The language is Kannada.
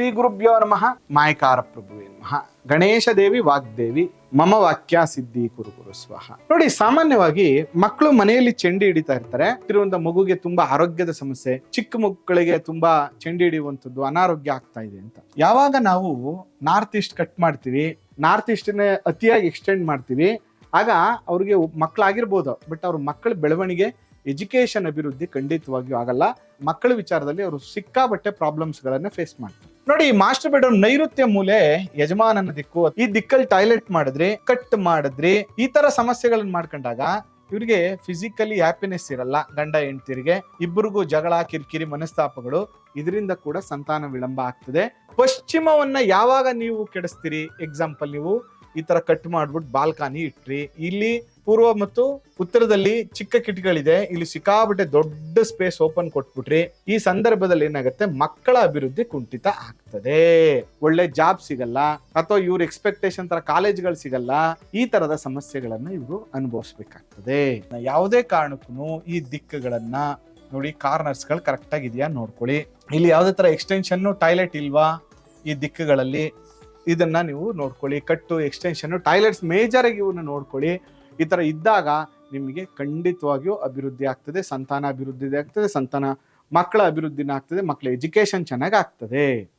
ಶ್ರೀ ಗುರುಭ್ಯೋ ನಮಃ. ಮಾಯಕಾರ ಪ್ರಭುವೇ ನಮಃ. ಗಣೇಶ ದೇವಿ ವಾಗ್ದೇವಿ. ಮಮ ವಾಕ್ಯ ಸಿದ್ಧಿ ಕುರು ಗುರು ಸ್ವಹ ನೋಡಿ, ಸಾಮಾನ್ಯವಾಗಿ ಮಕ್ಕಳು ಮನೆಯಲ್ಲಿ ಚೆಂಡಿ ಹಿಡಿತಾ ಇರ್ತಾರೆ. ಇರುವಂತ ಮಗುಗೆ ತುಂಬಾ ಆರೋಗ್ಯದ ಸಮಸ್ಯೆ, ಚಿಕ್ಕ ಮಕ್ಕಳಿಗೆ ತುಂಬಾ ಚೆಂಡಿ ಹಿಡಿಯುವಂಥದ್ದು ಅನಾರೋಗ್ಯ ಆಗ್ತಾ ಇದೆ ಅಂತ. ಯಾವಾಗ ನಾವು ನಾರ್ತ್ ಈಸ್ಟ್ ಕಟ್ ಮಾಡ್ತೀವಿ, ನಾರ್ತ್ ಈಸ್ಟ್ನ ಅತಿಯಾಗಿ ಎಕ್ಸ್ಟೆಂಡ್ ಮಾಡ್ತೀವಿ, ಆಗ ಅವ್ರಿಗೆ ಮಕ್ಕಳಾಗಿರ್ಬೋದು. ಬಟ್ ಅವ್ರ ಮಕ್ಕಳ ಬೆಳವಣಿಗೆ ಎಜುಕೇಶನ್ ಅಭಿವೃದ್ಧಿ ಖಂಡಿತವಾಗಿಯೂ ಆಗಲ್ಲ. ಮಕ್ಕಳ ವಿಚಾರದಲ್ಲಿ ಅವರು ಸಿಕ್ಕಾಬಟ್ಟೆ ಪ್ರಾಬ್ಲಮ್ಸ್ ಗಳನ್ನ ಫೇಸ್ ಮಾಡ್ತಾರೆ. ನೋಡಿ ಮಾಸ್ಟರ್ ಬೆಡ್ರೂಮ್ ನೈಋತ್ಯ ಮೂಲೆ ಯಜಮಾನನ ದಿಕ್ಕು, ಈ ದಿಕ್ಕಲ್ಲಿ ಟಾಯ್ಲೆಟ್ ಮಾಡಿದ್ರಿ, ಕಟ್ ಮಾಡಿದ್ರಿ, ಈ ತರ ಸಮಸ್ಯೆಗಳನ್ನ ಮಾಡ್ಕೊಂಡಾಗ ಇವ್ರಿಗೆ ಫಿಸಿಕಲಿ ಹ್ಯಾಪಿನೆಸ್ ಇರಲ್ಲ, ಗಂಡ ಹೆಂಡತಿರಿಗೆ. ಇಬ್ಬರಿಗೂ ಜಗಳ, ಕಿರಿಕಿರಿ, ಮನಸ್ತಾಪಗಳು, ಇದರಿಂದ ಕೂಡ ಸಂತಾನ ವಿಳಂಬ ಆಗ್ತದೆ. ಪಶ್ಚಿಮವನ್ನ ಯಾವಾಗ ನೀವು ಕೆಡಿಸ್ತೀರಿ? ಎಕ್ಸಾಂಪಲ್ ನೀವು ಈ ತರ ಕಟ್ ಮಾಡ್ಬಿಟ್ಟು ಬಾಲ್ಕನಿ ಇಟ್ರಿ. ಇಲ್ಲಿ ಪೂರ್ವ ಮತ್ತು ಉತ್ತರದಲ್ಲಿ ಚಿಕ್ಕ ಕಿಟಕಿಗಳಿದೆ ಇಲ್ಲಿ ಸಿಕ್ಕಾಬಿಟ್ಟೆ ದೊಡ್ಡ ಸ್ಪೇಸ್ ಓಪನ್ ಕೊಟ್ಬಿಟ್ರಿ. ಈ ಸಂದರ್ಭದಲ್ಲಿ ಏನಾಗುತ್ತೆ? ಮಕ್ಕಳ ಅಭಿವೃದ್ಧಿ ಕುಂಠಿತ ಆಗ್ತದೆ. ಒಳ್ಳೆ ಜಾಬ್ ಸಿಗಲ್ಲ, ಅಥವಾ ಇವ್ರ ಎಕ್ಸ್ಪೆಕ್ಟೇಷನ್ ತರ ಕಾಲೇಜ್ಗಳು ಸಿಗಲ್ಲ, ಈ ತರದ ಸಮಸ್ಯೆಗಳನ್ನ ಇವರು ಅನುಭವಿಸ್ಬೇಕಾಗ್ತದೆ. ಯಾವುದೇ ಕಾರಣಕ್ಕೂ ಈ ದಿಕ್ಕುಗಳನ್ನ ನೋಡಿ ಕಾರ್ನರ್ಸ್ಗಳು ಕರೆಕ್ಟ್ ಆಗಿದೆಯಾ ನೋಡ್ಕೊಳ್ಳಿ. ಇಲ್ಲಿ ಯಾವುದೇ ತರ ಎಕ್ಸ್ಟೆನ್ಷನ್ ಟಾಯ್ಲೆಟ್ ಇಲ್ವಾ? ಈ ದಿಕ್ಕುಗಳಲ್ಲಿ ಇದನ್ನ ನೀವು ನೋಡ್ಕೊಳ್ಳಿ. ಕಟ್ಟು ಎಕ್ಸ್ಟೆನ್ಷನ್ ಟಾಯ್ಲೆಟ್ಸ್ ಮೇಜರ್ ಆಗಿ ಇವನ್ನ ನೋಡ್ಕೊಳ್ಳಿ. ಈ ಥರ ಇದ್ದಾಗ ನಿಮಗೆ ಖಂಡಿತವಾಗಿಯೂ ಅಭಿವೃದ್ಧಿ ಆಗ್ತದೆ, ಸಂತಾನ ಅಭಿವೃದ್ಧಿ ಆಗ್ತದೆ, ಸಂತಾನ ಮಕ್ಕಳ ಅಭಿವೃದ್ಧಿನ ಆಗ್ತದೆ ಮಕ್ಕಳ ಎಜುಕೇಷನ್ ಚೆನ್ನಾಗಿ ಆಗ್ತದೆ.